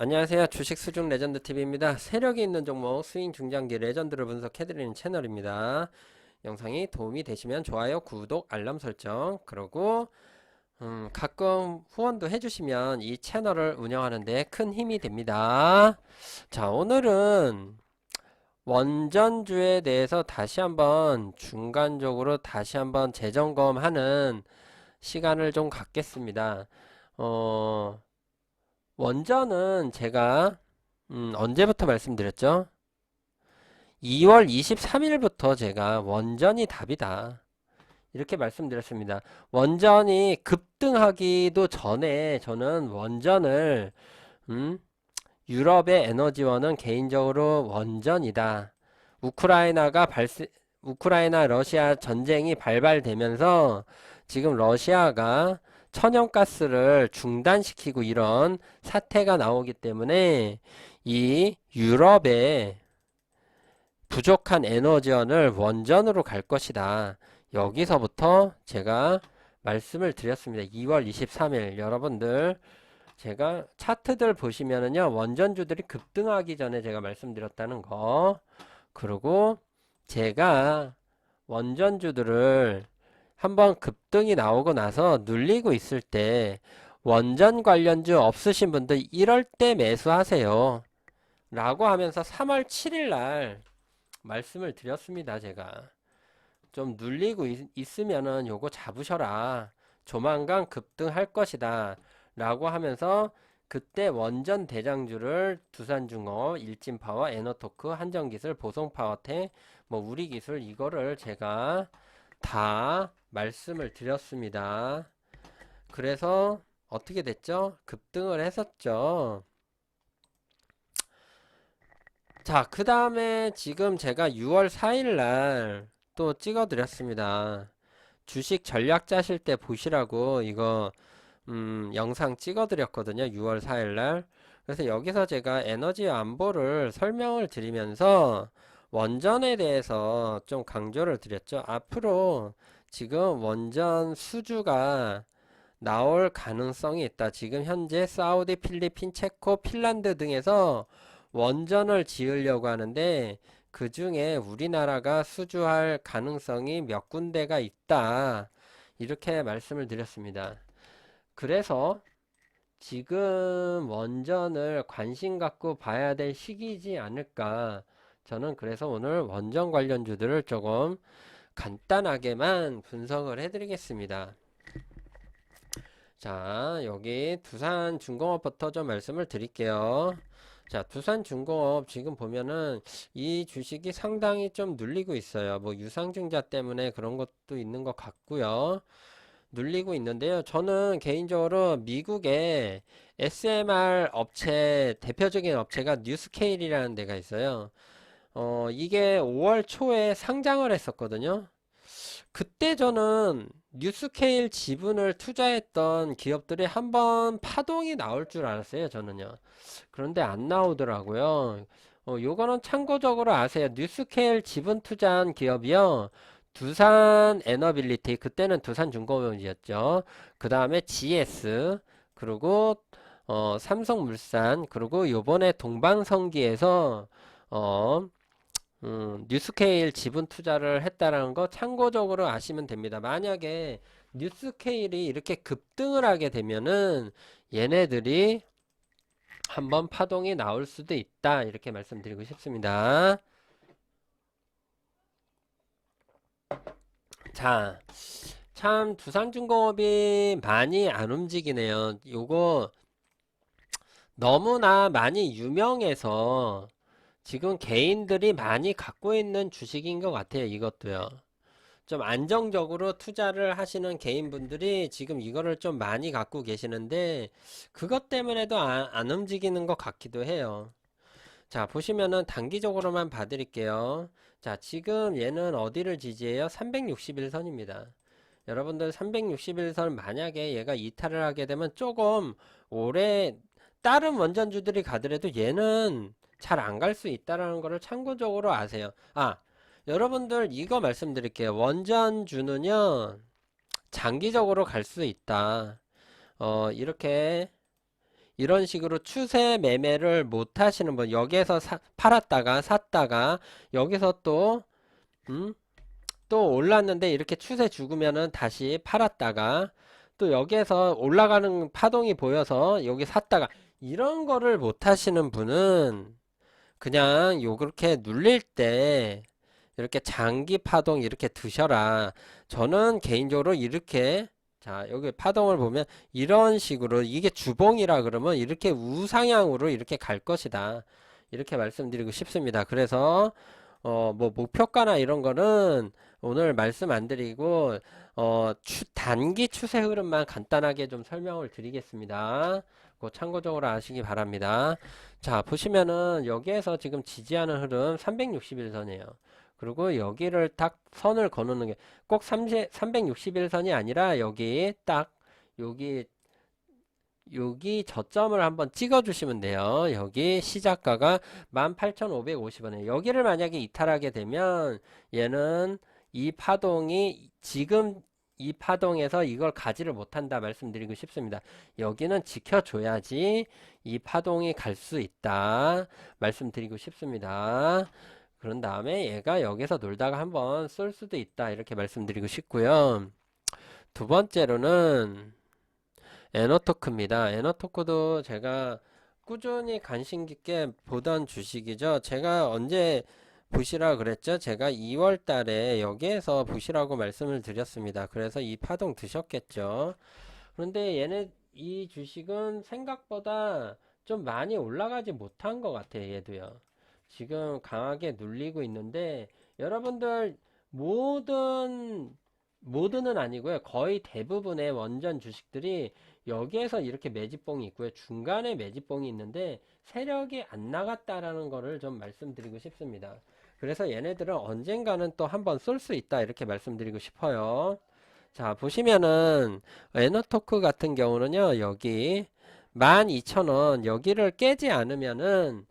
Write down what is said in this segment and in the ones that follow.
안녕하세요. 주식 수중 레전드 TV입니다. 세력이 있는 종목 스윙 중장기 레전드를 분석해드리는 채널입니다. 영상이 도움이 되시면 좋아요, 구독, 알람 설정, 그리고 음, 가끔 후원도 해주시면 이 채널을 운영하는데 큰 힘이 됩니다. 자, 오늘은 원전주에 대해서 다시 한번 중간적으로 다시 한번 재점검하는 시간을 좀 갖겠습니다. 어, 원전은 제가 음, 언제부터 말씀드렸죠? 2월 23일부터 제가 원전이 답이다. 이렇게 말씀드렸습니다. 원전이 급등하기도 전에 저는 원전을 음, 유럽의 에너지원은 개인적으로 원전이다. 우크라이나가 발생 우크라이나 러시아 전쟁이 발발되면서 지금 러시아가 천연가스를 중단시키고 이런 사태가 나오기 때문에 이 유럽의 부족한 에너지원을 원전으로 갈 것이다. 여기서부터 제가 말씀을 드렸습니다. 2월 23일 여러분들 제가 차트들 보시면은요 원전주들이 급등하기 전에 제가 말씀드렸다는 거 그리고 제가 원전주들을 한번 급등이 나오고 나서 눌리고 있을 때 원전 관련주 없으신 분들 이럴 때 매수하세요. 라고 하면서 3월 7일 날 말씀을 드렸습니다. 제가 좀 눌리고 있, 으면은 요거 잡으셔라. 조만간 급등할 것이다. 라고 하면서 그때 원전 대장주를 두산중업, 일진파워, 에너토크, 한정기술, 보송파워텍, 뭐 우리기술 이거를 제가 다 말씀을 드렸습니다. 그래서 어떻게 됐죠? 급등을 했었죠. 자, 그 다음에 지금 제가 6월 4일 날 또 찍어 드렸습니다. 주식 전략 짜실 때 보시라고 이거 음, 영상 찍어 드렸거든요. 6월 4일 날. 그래서 여기서 제가 에너지 안보를 설명을 드리면서 원전에 대해서 좀 강조를 드렸죠. 앞으로 지금 원전 수주가 나올 가능성이 있다. 지금 현재 사우디, 필리핀, 체코, 핀란드 등에서 원전을 지으려고 하는데 그 중에 우리나라가 수주할 가능성이 몇 군데가 있다. 이렇게 말씀을 드렸습니다. 그래서 지금 원전을 관심 갖고 봐야 될 시기이지 않을까. 저는 그래서 오늘 원전 관련주들을 조금 간단하게만 분석을 해드리겠습니다. 자, 여기 두산 중공업부터 좀 말씀을 드릴게요. 자, 두산 중공업 지금 보면은 이 주식이 상당히 좀 눌리고 있어요. 뭐 유상증자 때문에 그런 것도 있는 것 같고요. 눌리고 있는데요. 저는 개인적으로 미국의 SMR 업체, 대표적인 업체가 뉴스케일이라는 데가 있어요. 어, 이게 5월 초에 상장을 했었거든요. 그때 저는 뉴스케일 지분을 투자했던 기업들이 한번 파동이 나올 줄 알았어요, 저는요. 그런데 안 나오더라고요. 어, 요거는 참고적으로 아세요. 뉴스케일 지분 투자한 기업이요. 두산 에너빌리티, 그때는 두산중공업이었죠. 그 다음에 GS, 그리고 어, 삼성물산, 그리고 요번에 동방성기에서 어, 음, 뉴스케일 지분 투자를 했다라는 거 참고적으로 아시면 됩니다. 만약에 뉴스케일이 이렇게 급등을 하게 되면은 얘네들이 한번 파동이 나올 수도 있다. 이렇게 말씀드리고 싶습니다. 자, 참 두산중공업이 많이 안 움직이네요. 요거 너무나 많이 유명해서 지금 개인들이 많이 갖고 있는 주식인 것 같아요. 이것도요. 좀 안정적으로 투자를 하시는 개인분들이 지금 이거를 좀 많이 갖고 계시는데 그것 때문에도 안, 안 움직이는 것 같기도 해요. 자 보시면은 단기적으로만 봐드릴게요. 자 지금 얘는 어디를 지지해요? 361선입니다. 여러분들 361선 만약에 얘가 이탈을 하게 되면 조금 오래 다른 원전주들이 가더라도 얘는 잘 안 갈 수 있다라는 것을 참고적으로 아세요. 아, 여러분들 이거 말씀드릴게요. 원전주는요, 장기적으로 갈 수 있다. 어, 이렇게 이런 식으로 추세 매매를 못 하시는 분, 여기에서 사- 팔았다가 샀다가 여기서 또, 음, 또 올랐는데 이렇게 추세 죽으면은 다시 팔았다가 또 여기에서 올라가는 파동이 보여서 여기 샀다가 이런 거를 못 하시는 분은 그냥 요렇게 눌릴 때 이렇게 장기 파동 이렇게 드셔라. 저는 개인적으로 이렇게 자, 여기 파동을 보면 이런 식으로 이게 주봉이라 그러면 이렇게 우상향으로 이렇게 갈 것이다. 이렇게 말씀드리고 싶습니다. 그래서 어, 뭐 목표가나 이런 거는 오늘 말씀 안 드리고 어, 추, 단기 추세 흐름만 간단하게 좀 설명을 드리겠습니다. 그 참고적으로 아시기 바랍니다. 자, 보시면은 여기에서 지금 지지하는 흐름 361선이에요. 그리고 여기를 딱 선을 거놓는 게 꼭 361선이 아니라 여기 딱 여기 여기 저점을 한번 찍어 주시면 돼요. 여기 시작가가 18,550원에 여기를 만약에 이탈하게 되면 얘는 이 파동이 지금 이 파동에서 이걸 가지를 못한다 말씀드리고 싶습니다. 여기는 지켜줘야지 이 파동이 갈 수 있다 말씀드리고 싶습니다. 그런 다음에 얘가 여기서 놀다가 한번 쏠 수도 있다 이렇게 말씀드리고 싶고요. 두 번째로는 에너토크입니다. 에너토크도 제가 꾸준히 관심 깊게 보던 주식이죠. 제가 언제 보시라 그랬죠? 제가 2월 달에 여기에서 보시라고 말씀을 드렸습니다. 그래서 이 파동 드셨겠죠? 그런데 얘네 이 주식은 생각보다 좀 많이 올라가지 못한 것 같아요. 얘도요. 지금 강하게 눌리고 있는데 여러분들 모든 모든은 아니고요. 거의 대부분의 원전 주식들이 여기에서 이렇게 매집봉이 있고요. 중간에 매집봉이 있는데 세력이 안 나갔다라는 거를 좀 말씀드리고 싶습니다. 그래서 얘네들은 언젠가는 또 한번 쏠수 있다 이렇게 말씀드리고 싶어요. 자 보시면은 에너토크 같은 경우는요. 여기 12,000원 여기를 깨지 않으면은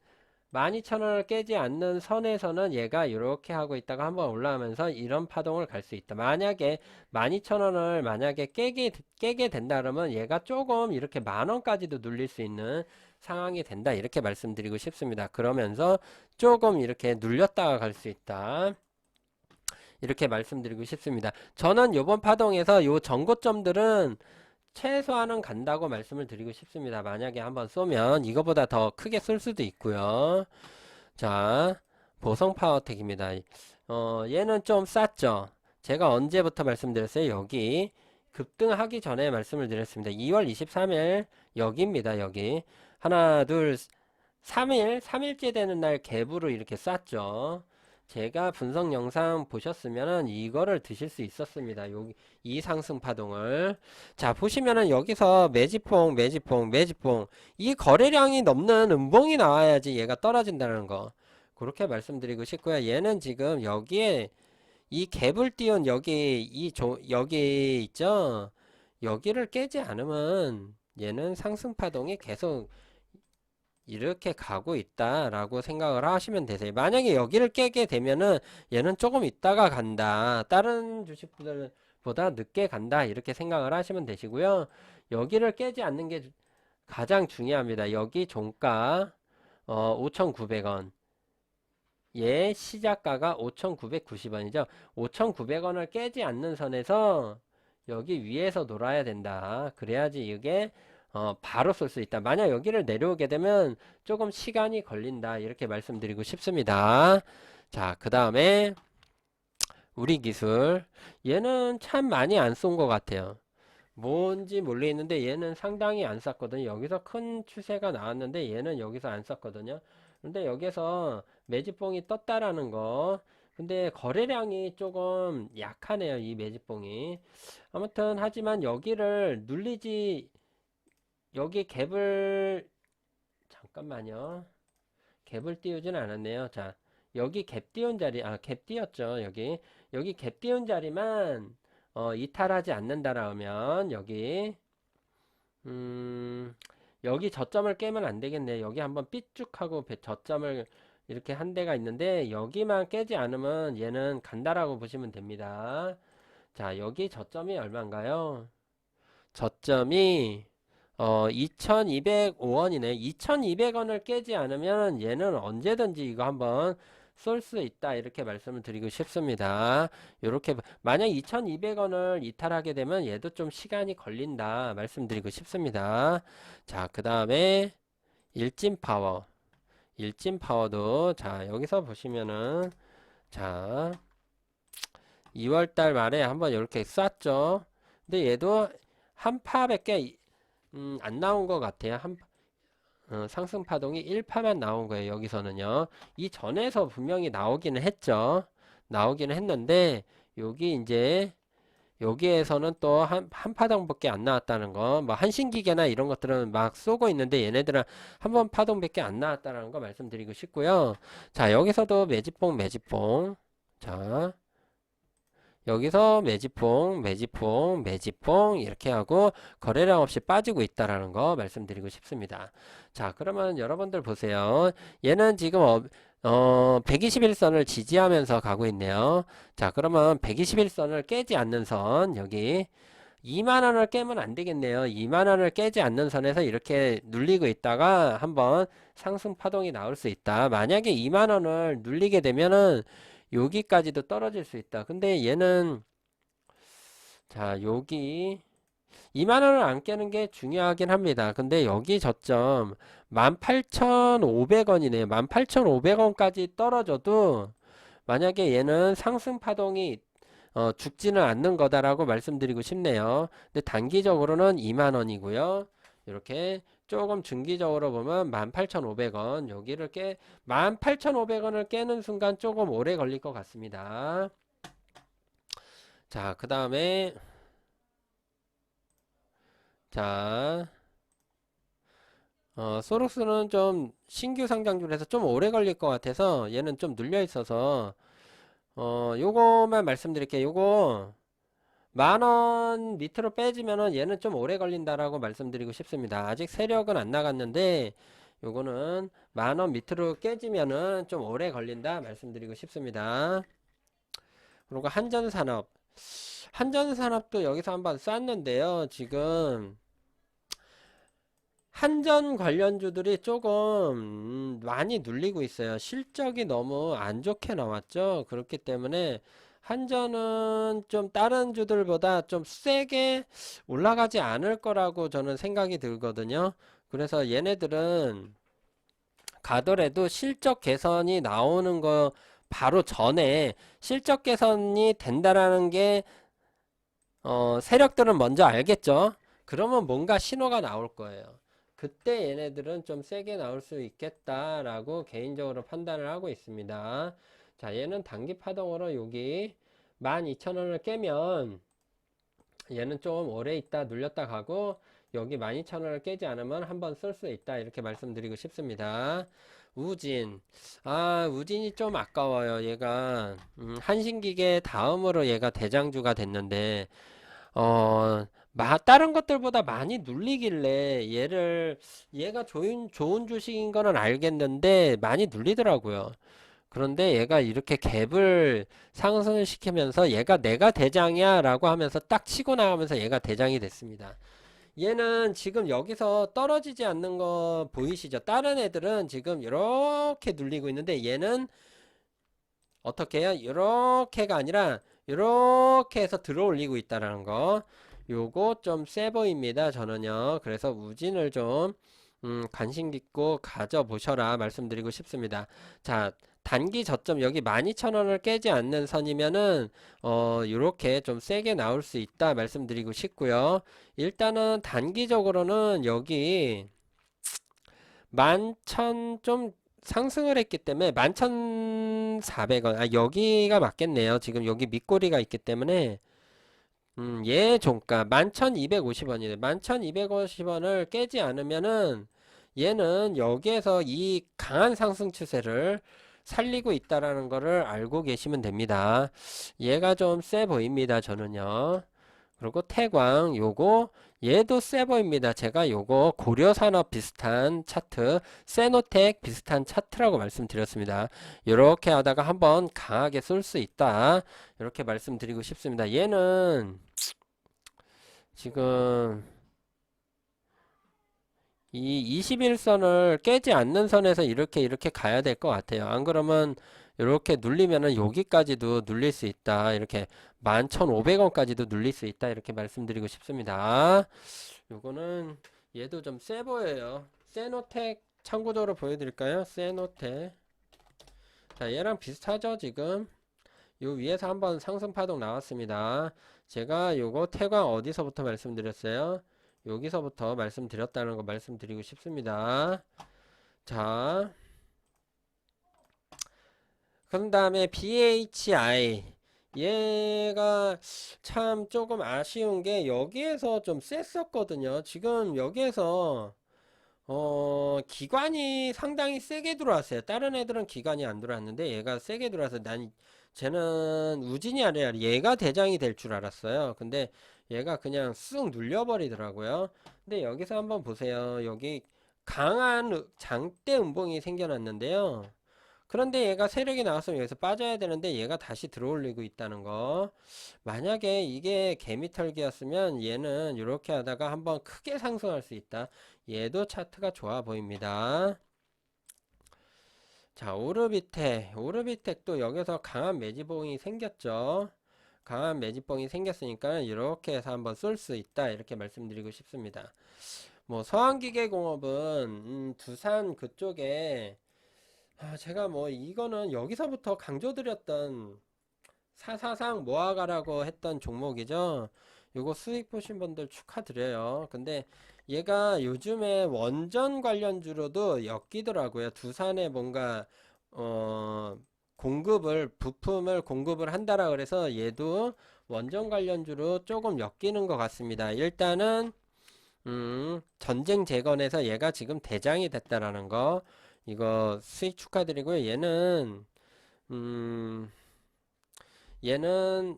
12,000원을 깨지 않는 선에서는 얘가 이렇게 하고 있다가 한번 올라오면서 이런 파동을 갈 수 있다. 만약에 12,000원을 만약에 깨게, 깨게 된다 그러면 얘가 조금 이렇게 만원까지도 눌릴 수 있는 상황이 된다. 이렇게 말씀드리고 싶습니다. 그러면서 조금 이렇게 눌렸다가 갈 수 있다. 이렇게 말씀드리고 싶습니다. 저는 이번 파동에서 요 전고점들은 최소한은 간다고 말씀을 드리고 싶습니다. 만약에 한번 쏘면 이거보다 더 크게 쏠 수도 있고요. 자, 보성 파워텍입니다. 어, 얘는 좀 쌌죠. 제가 언제부터 말씀드렸어요? 여기 급등하기 전에 말씀을 드렸습니다. 2월 23일 여기입니다. 여기 하나 둘 3일 3일째 되는 날 갭으로 이렇게 쌌죠. 제가 분석 영상 보셨으면은 이거를 드실 수 있었습니다. 여기 이 상승 파동을 자 보시면은 여기서 매지봉 매지봉 매지봉 이 거래량이 넘는 음봉이 나와야지 얘가 떨어진다는 거 그렇게 말씀드리고 싶고요. 얘는 지금 여기에 이 갭을 띄운 여기 이 조, 여기 있죠. 여기를 깨지 않으면 얘는 상승 파동이 계속 이렇게 가고 있다라고 생각을 하시면 되세요. 만약에 여기를 깨게 되면은 얘는 조금 있다가 간다. 다른 주식보다 늦게 간다. 이렇게 생각을 하시면 되시고요. 여기를 깨지 않는 게 가장 중요합니다. 여기 종가 어, 5,900원. 얘 시작가가 5,990원이죠. 5,900원을 깨지 않는 선에서 여기 위에서 놀아야 된다. 그래야지 이게 어, 바로 쏠 수 있다. 만약 여기를 내려오게 되면 조금 시간이 걸린다. 이렇게 말씀드리고 싶습니다. 자, 그 다음에 우리 기술. 얘는 참 많이 안 쏜 것 같아요. 뭔지 모르겠는데 얘는 상당히 안 쌌거든요. 여기서 큰 추세가 나왔는데 얘는 여기서 안 쌌거든요. 근데 여기서 매집봉이 떴다라는 거. 근데 거래량이 조금 약하네요. 이 매집봉이. 아무튼 하지만 여기를 눌리지 여기 갭을 잠깐만요. 갭을 띄우진 않았네요. 자, 여기 갭 띄운 자리, 아, 갭 띄웠죠. 여기. 여기 갭 띄운 자리만 어, 이탈하지 않는다라면 여기 음, 여기 저점을 깨면 안 되겠네. 여기 한번 삐쭉하고 배- 저점을 이렇게 한 대가 있는데 여기만 깨지 않으면 얘는 간다라고 보시면 됩니다. 자, 여기 저점이 얼마인가요? 저점이 어, 2205원이네. 2200원을 깨지 않으면 얘는 언제든지 이거 한번 쏠 수 있다. 이렇게 말씀을 드리고 싶습니다. 요렇게, 만약 2200원을 이탈하게 되면 얘도 좀 시간이 걸린다. 말씀드리고 싶습니다. 자, 그 다음에 일진 파워. 일진 파워도, 자, 여기서 보시면은, 자, 2월달 말에 한번 이렇게 쐈죠. 근데 얘도 한 파밖에 음, 안 나온 것 같아요. 한, 어, 상승 파동이 1파만 나온 거예요. 여기서는요. 이 전에서 분명히 나오기는 했죠. 나오기는 했는데 여기 이제 여기에서는 또 한, 한 파동밖에 안 나왔다는 거. 뭐 한신기계나 이런 것들은 막 쏘고 있는데 얘네들은 한 번 파동밖에 안 나왔다는 거 말씀드리고 싶고요. 자, 여기서도 매집봉 매집봉. 자, 여기서 매집봉, 매집봉, 매집봉 이렇게 하고 거래량 없이 빠지고 있다라는 거 말씀드리고 싶습니다. 자, 그러면 여러분들 보세요. 얘는 지금 어, 어 121선을 지지하면서 가고 있네요. 자, 그러면 121선을 깨지 않는 선 여기 2만원을 깨면 안 되겠네요. 2만원을 깨지 않는 선에서 이렇게 눌리고 있다가 한번 상승 파동이 나올 수 있다. 만약에 2만원을 눌리게 되면은 여기까지도 떨어질 수 있다. 근데 얘는 자 여기 2만원을 안 깨는 게 중요하긴 합니다. 근데 여기 저점 18,500원이네요. 18,500원까지 떨어져도 만약에 얘는 상승 파동이 어, 죽지는 않는 거다라고 말씀드리고 싶네요. 근데 단기적으로는 2만원이고요. 이렇게 조금 중기적으로 보면 18,500원 여기를 깨 18,500원을 깨는 순간 조금 오래 걸릴 것 같습니다. 자, 그 다음에 자, 어, 소록스는 좀 신규 상장주라서 좀 오래 걸릴 것 같아서 얘는 좀 눌려 있어서 어, 요거만 말씀드릴게요. 요거 만원 밑으로 빼지면은 얘는 좀 오래 걸린다라고 말씀드리고 싶습니다. 아직 세력은 안 나갔는데 요거는 만원 밑으로 깨지면은 좀 오래 걸린다 말씀드리고 싶습니다. 그리고 한전산업 한전산업도 여기서 한번 쐈는데요. 지금 한전 관련주들이 조금 음, 많이 눌리고 있어요. 실적이 너무 안 좋게 나왔죠. 그렇기 때문에 한전은 좀 다른 주들보다 좀 세게 올라가지 않을 거라고 저는 생각이 들거든요. 그래서 얘네들은 가더라도 실적 개선이 나오는 거 바로 전에 실적 개선이 된다라는 게 어, 세력들은 먼저 알겠죠. 그러면 뭔가 신호가 나올 거예요. 그때 얘네들은 좀 세게 나올 수 있겠다라고 개인적으로 판단을 하고 있습니다. 자, 얘는 단기 파동으로 여기 12,000원을 깨면 얘는 좀 오래 있다 눌렸다 가고 여기 12,000원을 깨지 않으면 한번 쓸 수 있다 이렇게 말씀드리고 싶습니다. 우진 아 우진이 좀 아까워요 얘가 음, 한신기계 다음으로 얘가 대장주가 됐는데 어 마, 다른 것들보다 많이 눌리길래 얘를 얘가 좋은 좋은 주식인 거는 알겠는데 많이 눌리더라고요. 그런데 얘가 이렇게 갭을 상승을 시키면서 얘가 내가 대장이야 라고 하면서 딱 치고 나가면서 얘가 대장이 됐습니다. 얘는 지금 여기서 떨어지지 않는 거 보이시죠? 다른 애들은 지금 이렇게 눌리고 있는데 얘는 어떻게 해요? 이렇게가 아니라 이렇게 해서 들어 올리고 있다라는 거. 요거 좀 세 보입니다. 저는요. 그래서 우진을 좀 음, 관심 깊고 가져보셔라 말씀드리고 싶습니다. 자, 단기 저점 여기 12,000원을 깨지 않는 선이면은 어 요렇게 좀 세게 나올 수 있다 말씀드리고 싶고요. 일단은 단기적으로는 여기 11,000 좀 상승을 했기 때문에 11,400원 아 여기가 맞겠네요. 지금 여기 밑꼬리가 있기 때문에 음, 얘 종가 11,250원이네. 11,250원을 깨지 않으면은 얘는 여기에서 이 강한 상승 추세를 살리고 있다라는 것을 알고 계시면 됩니다. 얘가 좀 세 보입니다. 저는요. 그리고 태광 요거 얘도 세 보입니다. 제가 요거 고려산업 비슷한 차트, 세노텍 비슷한 차트라고 말씀드렸습니다. 이렇게 하다가 한번 강하게 쏠 수 있다. 이렇게 말씀드리고 싶습니다. 얘는 지금 이 21선을 깨지 않는 선에서 이렇게 이렇게 가야 될 것 같아요. 안 그러면 이렇게 눌리면은 여기까지도 눌릴 수 있다. 이렇게 11,500원까지도 눌릴 수 있다. 이렇게 말씀드리고 싶습니다. 요거는 얘도 좀 세 보여요. 세노텍 참고적으로 보여드릴까요? 세노텍. 자, 얘랑 비슷하죠, 지금? 요 위에서 한번 상승 파동 나왔습니다. 제가 요거 태광 어디서부터 말씀드렸어요? 여기서부터 말씀드렸다는 거 말씀드리고 싶습니다. 자, 그런 다음에 BHI 얘가 참 조금 아쉬운 게 여기에서 좀 셌었거든요. 지금 여기에서 어 기관이 상당히 세게 들어왔어요. 다른 애들은 기관이 안 들어왔는데 얘가 세게 들어와서 난 쟤는 우진이 아니라 얘가 대장이 될 줄 알았어요. 근데 얘가 그냥 쑥 눌려버리더라고요. 근데 여기서 한번 보세요. 여기 강한 으- 장대 음봉이 생겨났는데요. 그런데 얘가 세력이 나왔으면 여기서 빠져야 되는데 얘가 다시 들어올리고 있다는 거. 만약에 이게 개미털기였으면 얘는 이렇게 하다가 한번 크게 상승할 수 있다. 얘도 차트가 좋아 보입니다. 자, 오르비텍. 오르비텍도 여기서 강한 매지봉이 생겼죠. 강한 매지봉이 생겼으니까 이렇게 해서 한번 쏠 수 있다. 이렇게 말씀드리고 싶습니다. 뭐 서한기계공업은 음, 두산 그쪽에 아, 제가 뭐 이거는 여기서부터 강조드렸던 사사상 모아가라고 했던 종목이죠. 요거 수익 보신 분들 축하드려요. 근데 얘가 요즘에 원전 관련주로도 엮이더라고요. 두산에 뭔가 어 공급을 부품을 공급을 한다라 그래서 얘도 원전 관련주로 조금 엮이는 것 같습니다. 일단은 음, 전쟁 재건에서 얘가 지금 대장이 됐다라는 거 이거 수익 축하드리고요. 얘는 음, 얘는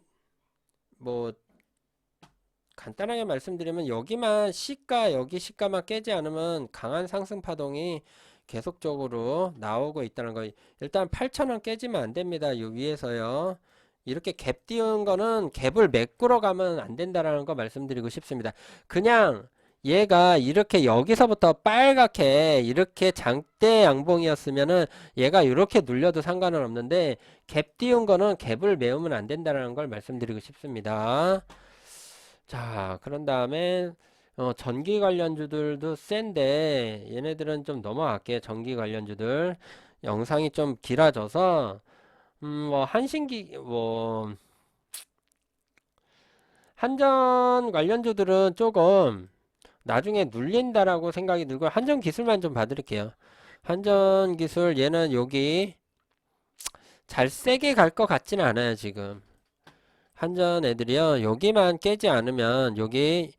뭐 간단하게 말씀드리면 여기만 시가 여기 시가만 깨지 않으면 강한 상승 파동이 계속적으로 나오고 있다는 거. 일단 8,000원 깨지면 안 됩니다. 요 위에서요. 이렇게 갭 띄운 거는 갭을 메꾸러 가면 안 된다라는 거 말씀드리고 싶습니다. 그냥 얘가 이렇게 여기서부터 빨갛게 이렇게 장대 양봉이었으면은 얘가 이렇게 눌려도 상관은 없는데 갭 띄운 거는 갭을 메우면 안 된다라는 걸 말씀드리고 싶습니다. 자, 그런 다음에 어, 전기 관련주들도 센데 얘네들은 좀 넘어갈게요. 전기 관련주들 영상이 좀 길어져서 음, 뭐 한신기 뭐 한전 관련주들은 조금 나중에 눌린다라고 생각이 들고 한전 기술만 좀 봐드릴게요. 한전 기술 얘는 여기 잘 세게 갈 것 같지는 않아요 지금. 한전 애들이요 여기만 깨지 않으면 여기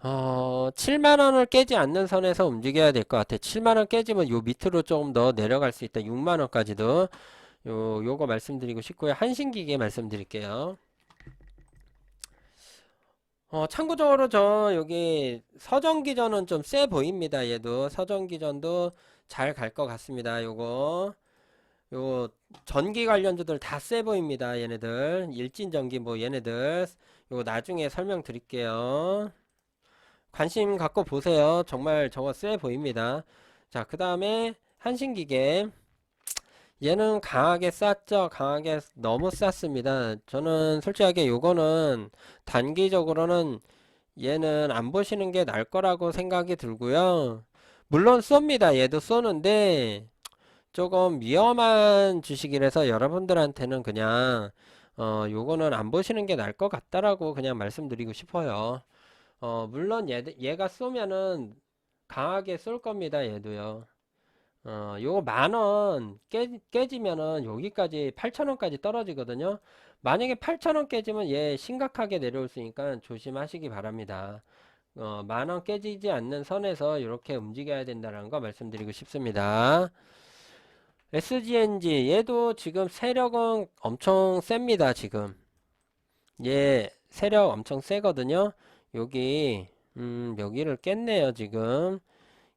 어 7만원을 깨지 않는 선에서 움직여야 될 것 같아. 7만원 깨지면 요 밑으로 조금 더 내려갈 수 있다. 6만원까지도. 요 요거 말씀드리고 싶고요. 한신기계 말씀드릴게요. 어 참고적으로 저 여기 서전기전은 좀 세 보입니다 얘도. 서전기전도 잘 갈 것 같습니다 요거. 요 전기 관련주들 다 세 보입니다. 얘네들. 일진전기 뭐 얘네들. 요 나중에 설명드릴게요. 관심 갖고 보세요. 정말 저거 세 보입니다. 자, 그 다음에 한신기계 얘는 강하게 쌌죠. 강하게 너무 쌌습니다. 저는 솔직하게 요거는 단기적으로는 얘는 안 보시는 게 나을 거라고 생각이 들고요. 물론 쏩니다. 얘도 쏘는데 조금 위험한 주식이라서 여러분들한테는 그냥 어 요거는 안 보시는 게 나을 것 같다라고 그냥 말씀드리고 싶어요. 어 물론 얘 얘가 쏘면은 강하게 쏠 겁니다. 얘도요. 어 요거 만원 깨지면은 여기까지 8천원까지 떨어지거든요. 만약에 8천원 깨지면 얘 심각하게 내려올 수 있으니까 조심하시기 바랍니다. 어, 만원 깨지지 않는 선에서 이렇게 움직여야 된다는 거 말씀드리고 싶습니다. SGNG 얘도 지금 세력은 엄청 셉니다 지금 얘 세력 엄청 세거든요 여기 음 여기를 깼네요 지금.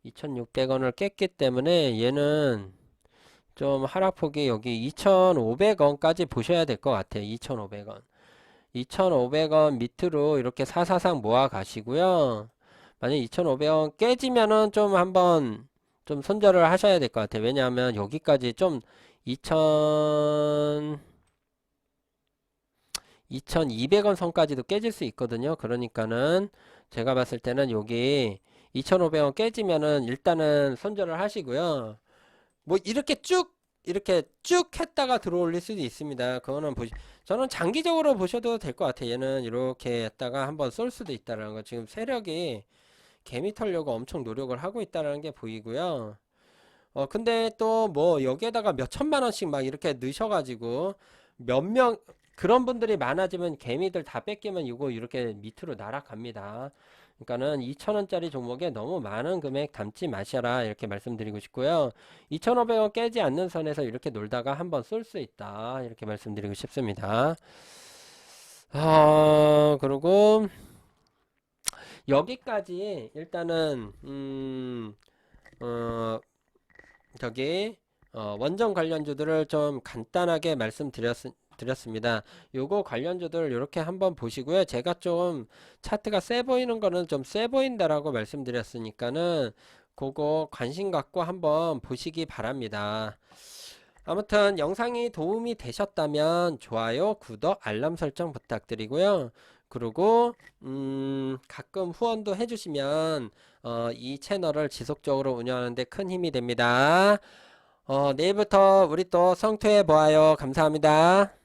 2600원을 깼기 때문에 얘는 좀 하락폭이 여기 2500원까지 보셔야 될 것 같아요 2500원. 2500원 밑으로 이렇게 사사상 모아 가시고요. 만약 2,500원 깨지면은 좀 한번 좀 손절을 하셔야 될 것 같아요. 왜냐하면 여기까지 좀2,000 2,200원 선까지도 깨질 수 있거든요. 그러니까는 제가 봤을 때는 여기 2,500원 깨지면은 일단은 손절을 하시고요. 뭐 이렇게 쭉 이렇게 쭉 했다가 들어올릴 수도 있습니다. 그거는 보시 저는 장기적으로 보셔도 될 것 같아요. 얘는 이렇게 했다가 한번 쏠 수도 있다라는 거. 지금 세력이 개미 털려고 엄청 노력을 하고 있다라는 게 보이고요. 어 근데 또 뭐 여기에다가 몇 천만 원씩 막 이렇게 넣으셔가지고 몇명 그런 분들이 많아지면 개미들 다 뺏기면 이거 이렇게 밑으로 날아갑니다. 그러니까는 2천원짜리 종목에 너무 많은 금액 담지 마셔라 이렇게 말씀드리고 싶고요. 2,500원 깨지 않는 선에서 이렇게 놀다가 한번 쏠 수 있다 이렇게 말씀드리고 싶습니다. 아 그리고 여기까지 일단은 음, 어, 저기 어, 원전 관련주들을 좀 간단하게 말씀드렸 드렸습니다. 요거 관련주들 이렇게 한번 보시고요. 제가 좀 차트가 세 보이는 거는 좀 세 보인다라고 말씀드렸으니까는 그거 관심 갖고 한번 보시기 바랍니다. 아무튼 영상이 도움이 되셨다면 좋아요, 구독, 알람 설정 부탁드리고요. 그리고 음, 가끔 후원도 해주시면 어, 이 채널을 지속적으로 운영하는데 큰 힘이 됩니다. 어, 내일부터 우리 또 성투해 보아요. 감사합니다.